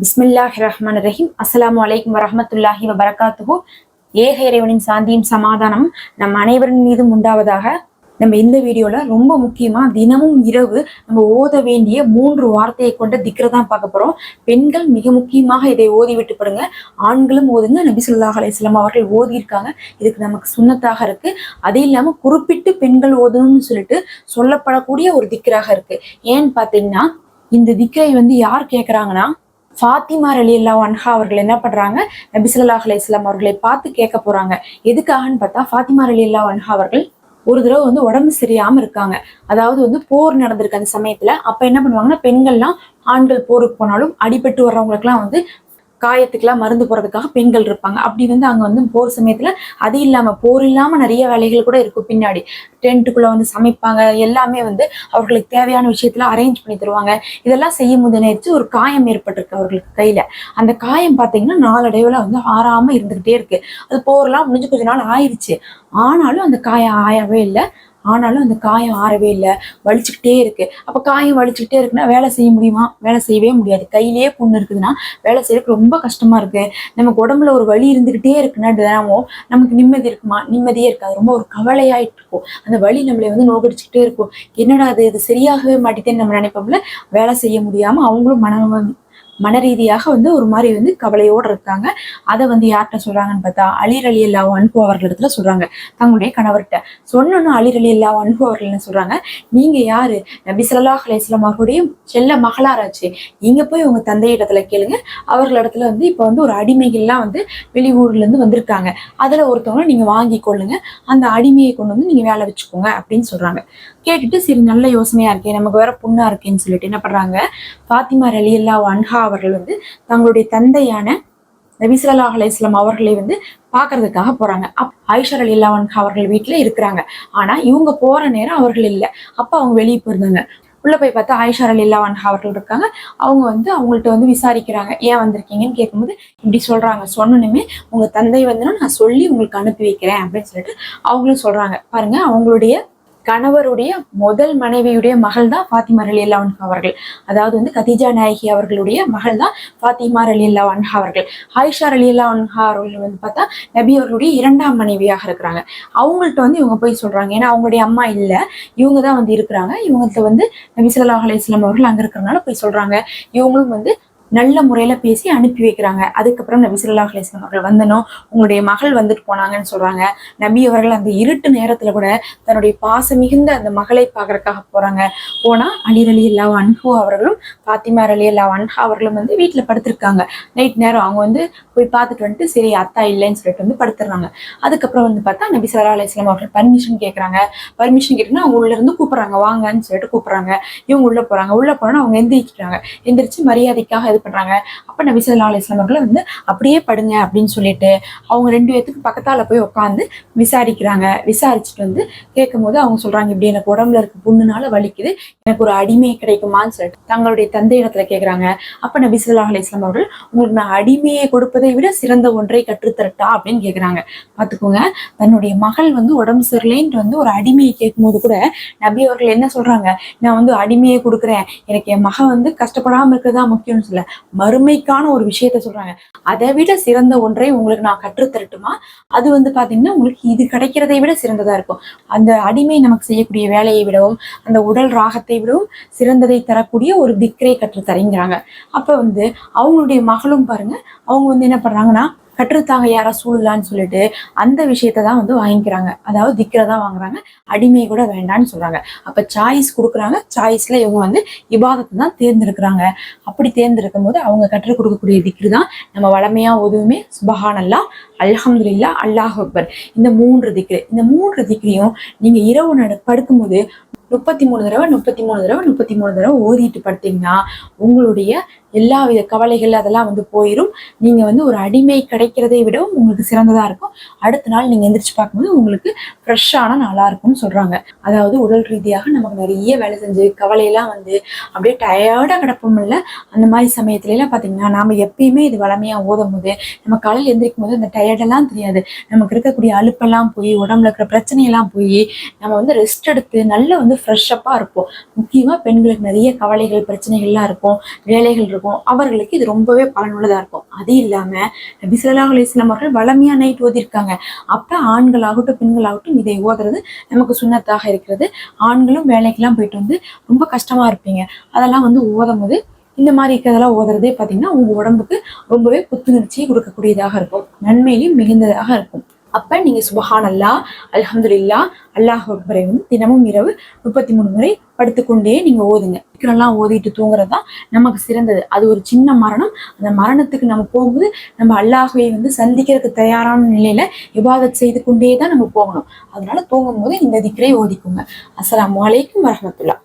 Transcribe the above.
பிஸ்மில்லாஹி ரஹ்மான் ரஹீம். அஸ்லாம் வலைக்கம் வரமத்துல்லாஹி வபரகாத்துஹு. ஏக இறைவனின் சாந்தியும் சமாதானம் நம் அனைவரின் மீதும் உண்டாவதாக நம்ம இந்த வீடியோல ரொம்ப முக்கியமா தினமும் இரவு நம்ம ஓத வேண்டிய மூன்று வார்த்தையை கொண்ட திக்ரை தான் பார்க்க போறோம். பெண்கள் மிக முக்கியமாக இதை ஓதி விட்டுப்படுங்க ஆண்களும் ஓதுங்க. நபி ஸல்லல்லாஹு அவர்கள் ஓதி இருக்காங்க இதுக்கு நமக்கு சுண்ணத்தாக இருக்கு. அது இல்லாம குறிப்பிட்டு பெண்கள் ஓதணும்னு சொல்லிட்டு சொல்லப்படக்கூடிய ஒரு திக்ராக இருக்கு. ஏன்னு பாத்தீங்கன்னா இந்த திக்ரை வந்து யார் கேட்குறாங்கன்னா ஃபாத்திமா அலி அல்லா அன்ஹா அவர்கள் என்ன பண்றாங்க? நபிசுல்லா அலி இஸ்லாம் அவர்களை பார்த்து கேட்க போறாங்க. எதுக்காகன்னு பார்த்தா ஃபாத்திமா அலி அல்லா அன்ஹா அவர்கள் ஒரு தடவை வந்து உடம்பு சரியாம இருக்காங்க. அதாவது வந்து போர் நடந்திருக்கு அந்த சமயத்துல. அப்ப என்ன பண்ணுவாங்கன்னா பெண்கள்லாம் ஆண்கள் போருக்கு போனாலும் அடிபட்டு வர்றவங்களுக்குலாம் வந்து காயத்துக்கெல்லாம் மருந்து போறதுக்காக பெண்கள் இருப்பாங்க. அப்படி வந்து அங்க வந்து போர் சமயத்துல அது இல்லாம போர் இல்லாம நிறைய வேலைகள் கூட இருக்கும் பின்னாடி. டென்ட்டுக்குள்ள வந்து சமைப்பாங்க. எல்லாமே வந்து அவர்களுக்கு தேவையான விஷயத்துல அரேஞ்ச் பண்ணி தருவாங்க. இதெல்லாம் செய்யும் போது நினைச்சு ஒரு காயம் ஏற்பட்டிருக்கு அவர்களுக்கு கையில. அந்த காயம் பாத்தீங்கன்னா நாளடைவுல வந்து ஆறாம இருந்துகிட்டே இருக்கு. அது போர்லாம் முடிஞ்சு கொஞ்ச நாள் ஆயிடுச்சு ஆனாலும் அந்த காயம் ஆயவே இல்லை. ஆனாலும் அந்த காயம் ஆறவே இல்லை. வலிச்சுக்கிட்டே இருக்கு. அப்ப காயம் வலிச்சுக்கிட்டே இருக்குன்னா வேலை செய்ய முடியுமா? வேலை செய்யவே முடியாது. கையிலேயே புண்ணு இருக்குதுன்னா வேலை செய்யறதுக்கு ரொம்ப கஷ்டமா இருக்கு. நமக்கு உடம்புல ஒரு வலி இருந்துகிட்டே இருக்குன்னா தினமும் நமக்கு நிம்மதி இருக்குமா? நிம்மதியே இருக்காது. ரொம்ப ஒரு கவலையாயிட்டு இருக்கும். அந்த வலி நம்மளை வந்து நோக்கடிச்சுக்கிட்டே இருக்கும். என்னடா அது இது சரியாகவே மாட்டேன்னு நம்ம நினைப்போம்ல? வேலை செய்ய முடியாம அவங்களும் மன மன ரீதியாக வந்து ஒரு மாதிரி வந்து கவலையோடு இருக்காங்க. அதை வந்து யார்கிட்ட சொல்றாங்கன்னு பார்த்தா அலிர் அலி அல்லா அன்பு அவர்களிடத்துல சொல்றாங்க. தங்களுடைய கணவர்கிட்ட. சொன்னோன்னு அலிர் அலி அல்லா அன்பு அவர்கள்னு சொல்கிறாங்க சொல்றாங்க. நீங்க யாரு? நபி ஸல்லல்லாஹு அலைஹி அவர்களுடைய செல்ல மகளாராச்சு. இங்கே போய் உங்க தந்தையிடத்துல கேளுங்க. அவர்களிடத்துல வந்து இப்போ வந்து ஒரு அடிமைகள்லாம் வந்து வெளியூர்ல இருந்து வந்திருக்காங்க. அதில் ஒருத்தவங்க நீங்கள் வாங்கி கொள்ளுங்க. அந்த அடிமையை கொண்டு வந்து நீங்க வேலை வச்சுக்கோங்க அப்படின்னு சொல்றாங்க. கேட்டுட்டு சரி நல்ல யோசனையாக இருக்கே. நமக்கு வேற புண்ணா இருக்கேன்னு சொல்லிட்டு என்ன பண்றாங்க? ஃபாத்திமா ரலி அல்லா அன்ஹா அவர்கள் வந்து தங்களுடைய தந்தையான நபி ஸல்லல்லாஹு அவர்களை வந்து பார்க்கறதுக்காக போறாங்க. அப் ஐஷர் அலி இல்லாவன் அவர்கள் வீட்டில் இருக்கிறாங்க. ஆனா இவங்க போற நேரம் அவர்கள் இல்லை. அப்போ அவங்க வெளியே போயிருந்தாங்க. உள்ள போய் பார்த்தா ஆயிஷா அலி இல்லாவன் அவர்கள் இருக்காங்க. அவங்க வந்து அவங்கள்ட்ட வந்து விசாரிக்கிறாங்க. ஏன் வந்திருக்கீங்கன்னு கேட்கும்போது இப்படி சொல்றாங்க. சொன்னனுமே உங்க தந்தை வந்துன்னா நான் சொல்லி உங்களுக்கு அனுப்பி வைக்கிறேன் அப்படின்னு சொல்லிட்டு அவங்களும் சொல்றாங்க. பாருங்க அவங்களுடைய கணவருடைய முதல் மனைவியுடைய மகள் தான் ஃபாத்திமா அலி அல்லா அவர்கள். அதாவது வந்து கதீஜா நாயகி அவர்களுடைய மகள் தான் ஃபாத்திமா அலி அல்லா அவர்கள். ஆயிஷா அலி அல்லா அவர்கள் வந்து பார்த்தா நபி அவர்களுடைய இரண்டாம் மனைவியாக இருக்கிறாங்க. அவங்கள்ட்ட வந்து இவங்க போய் சொல்றாங்க. ஏன்னா அவங்களுடைய அம்மா இல்லை. இவங்க தான் வந்து இருக்கிறாங்க. இவங்கள்ட்ட வந்து நபி ஸல்லல்லாஹு அலி இஸ்லாம் அவர்கள் அங்கே இருக்கிறனால போய் சொல்றாங்க. இவங்களும் வந்து நல்ல முறையில பேசி அனுப்பி வைக்கிறாங்க. அதுக்கப்புறம் நபி சொல்லா அலிஸ்லாம் அவர்கள் வந்தனும் உங்களுடைய மகள் வந்துட்டு போனாங்கன்னு சொல்றாங்க. நபி அவர்கள் அந்த இருட்டு நேரத்துல கூட தன்னுடைய பாசம் மிகுந்த அந்த மகளை பார்க்கறதுக்காக போறாங்க. போனா அலிர் அலி அல்லா அன்ஹு அவர்களும் பாத்திமா அலி அல்லா அன்ஹா அவர்களும் வந்து வீட்டுல படுத்திருக்காங்க. நைட் நேரம் அவங்க வந்து போய் பார்த்துட்டு வந்துட்டு சரி அத்தா இல்லைன்னு சொல்லிட்டு வந்து படுத்துறாங்க. அதுக்கப்புறம் வந்து பார்த்தா நபி ஸல்லல்லாஹு அலிஸ்லாம் அவர்கள் பர்மிஷன் கேட்கறாங்க பர்மிஷன் கேட்டுன்னா அவங்க உள்ள இருந்து கூப்பிடுறாங்க. வாங்கன்னு சொல்லிட்டு கூப்பிடுறாங்க. இவங்க உள்ள போறாங்க. உள்ள போனா அவங்க எந்திரிக்கிறாங்க. எந்திரிச்சு மரியாதைக்காக இது பண்றாங்க. அப்ப நபி சொல்லா அலிஸ்லாம் வஸல்லம் அவர்கள் வந்து அப்படியே படுங்க அப்படின்னு சொல்லிட்டு அவங்க ரெண்டு பேத்துக்கு பக்கத்தால போய் உட்காந்து விசாரிக்கிறாங்க. விசாரிச்சுட்டு வந்து கேட்கும் போது அவங்க சொல்றாங்க இப்படி எனக்கு உடம்புல இருக்க புண்ணுனால வலிக்குது. எனக்கு ஒரு அடிமை கிடைக்குமான்னு சொல்லிட்டு. தங்களுடைய தந்தை இடத்துல கேட்குறாங்க அப்ப நபி சொல்லா அலிஸ்லாம் அவர்கள் உங்களுக்கு நான் அடிமையை கொடுப்பதை விட சிறந்த ஒன்றை கற்றுத்தரட்டா? அப்படின்னு கேட்குறாங்க பார்த்துக்கோங்க தன்னுடைய மகள் வந்து உடம்பு சரியில்லைன்ட்டு வந்து ஒரு அடிமையை கேட்கும்போது கூட நபி அவர்கள் என்ன சொல்றாங்க நான் வந்து அடிமையை கொடுக்குறேன். எனக்கு என் மகன் வந்து கஷ்டப்படாம இருக்கிறதா முக்கியம்னு சொல்ல மறுமைக்கான ஒரு விஷயத்த சொல்றாங்க. அதை விட சிறந்த ஒன்றை உங்களுக்கு நான் கற்றுத்தரட்டுமா அது வந்து பாத்தீங்கன்னா உங்களுக்கு இது கிடைக்கிறதை விட சிறந்ததா இருக்கும். அந்த அடிமை நமக்கு செய்யக்கூடிய வேலையை விடவும் அந்த உடல் ராகத்தை விடவும் சிறந்ததை தரக்கூடிய ஒரு திக்ரை கற்று தரீங்கிறாங்க. அப்ப வந்து அவங்களுடைய மகளும் பாருங்க அவங்க வந்து என்ன பண்றாங்கன்னா கற்றுத்தாங்க யாரா சூழலான்னு சொல்லிட்டு அந்த விஷயத்த தான் வந்து வாங்கிக்கிறாங்க. அதாவது திக்கரை தான் வாங்குறாங்க. அடிமை கூட வேண்டான்னு சொல்றாங்க. அப்ப சாய்ஸ் கொடுக்குறாங்க. சாய்ஸ்ல இவங்க வந்து இபாதத்தை தான் தேர்ந்தெடுக்கிறாங்க. அப்படி தேர்ந்தெடுக்கும் போது அவங்க கற்றுக் கொடுக்கக்கூடிய திக்ரு தான் நம்ம வளமையா உதவுமே சுபஹான் அல்லா அல்ஹம்துலில்லா அல்லாஹ் அக்பர். இந்த மூன்று திக்ரு இந்த மூன்று திக்ரியும் நீங்க இரவு நட படுக்கும்போது முப்பத்தி மூணு தடவை முப்பத்தி மூணு தடவை முப்பத்தி மூணு தடவை ஓதிட்டு படுத்தீங்கன்னா உங்களுடைய எல்லா வித கவலைகள் அதெல்லாம் வந்து போயிடும் நீங்க வந்து ஒரு அடிமை கிடைக்கிறதை விடவும் உங்களுக்கு சிறந்ததா இருக்கும். அடுத்த நாள் நீங்க எந்திரிச்சு பார்க்கும்போது உங்களுக்கு ஃப்ரெஷ்ஷான நாளா இருக்கும்னு சொல்றாங்க. அதாவது உடல் ரீதியாக நமக்கு நிறைய வேலை செஞ்சு கவலையெல்லாம் வந்து அப்படியே டயர்டா கிடப்போம் இல்லை. அந்த மாதிரி சமயத்துல எல்லாம் பாத்தீங்கன்னா நாம எப்பயுமே இது வளமையா ஓதும் போது நம்ம காலையில் எந்திரிக்கும் போது அந்த டயர்டெல்லாம் தெரியாது. நமக்கு இருக்கக்கூடிய அலுப்பெல்லாம் போய் உடம்புல இருக்கிற பிரச்சனையெல்லாம் போய் நம்ம வந்து ரெஸ்ட் எடுத்து நல்ல வந்து ஃப்ரெஷ்ஷப்பாக இருப்போம். முக்கியமாக பெண்களுக்கு நிறைய கவலைகள் பிரச்சனைகள்லாம் இருக்கும். வேலைகள் இருக்கும். இருக்கும். அவர்களுக்கு இது ரொம்பவே பலனுள்ளதாக இருக்கும். அது இல்லாம நபி சொல்லாஹ் அலிஸ்லாம் அவர்கள் வளமையா நைட் ஓதிருக்காங்க அப்ப ஆண்களாகட்டும் பெண்களாகட்டும் இதை ஓதுறது நமக்கு சுண்ணத்தாக இருக்கிறது. ஆண்களும் வேலைக்கெல்லாம் போயிட்டு வந்து ரொம்ப கஷ்டமா இருப்பீங்க. அதெல்லாம் வந்து ஓதும் போது இந்த மாதிரி இருக்கிறதெல்லாம் ஓதுறதே பார்த்தீங்கன்னா உங்க உடம்புக்கு ரொம்பவே புத்துணர்ச்சியை கொடுக்கக்கூடியதாக இருக்கும். நன்மையிலையும் மிகுந்ததாக இருக்கும். அப்ப நீங்க சுபஹான் அல்லா அலமதுல்லா அல்லாஹ் அக்பரை வந்து தினமும் இரவு முப்பத்தி மூணு முறை படுத்துக்கொண்டே நீங்க ஓதுங்க. சீக்கிரம்லாம் ஓதிட்டு தூங்குறது தான் நமக்கு சிறந்தது. அது ஒரு சின்ன மரணம். அந்த மரணத்துக்கு நம்ம போகும்போது நம்ம அல்லாஹுவை வந்து சந்திக்கிறதுக்கு தயாரான நிலையில இபாதத் செய்து கொண்டே தான் நம்ம போகணும். அதனால தூங்கும் போது இந்த திக்கரை ஓதிக்குங்க. அஸ்லாம் வலைக்கும் வரமத்துல்லா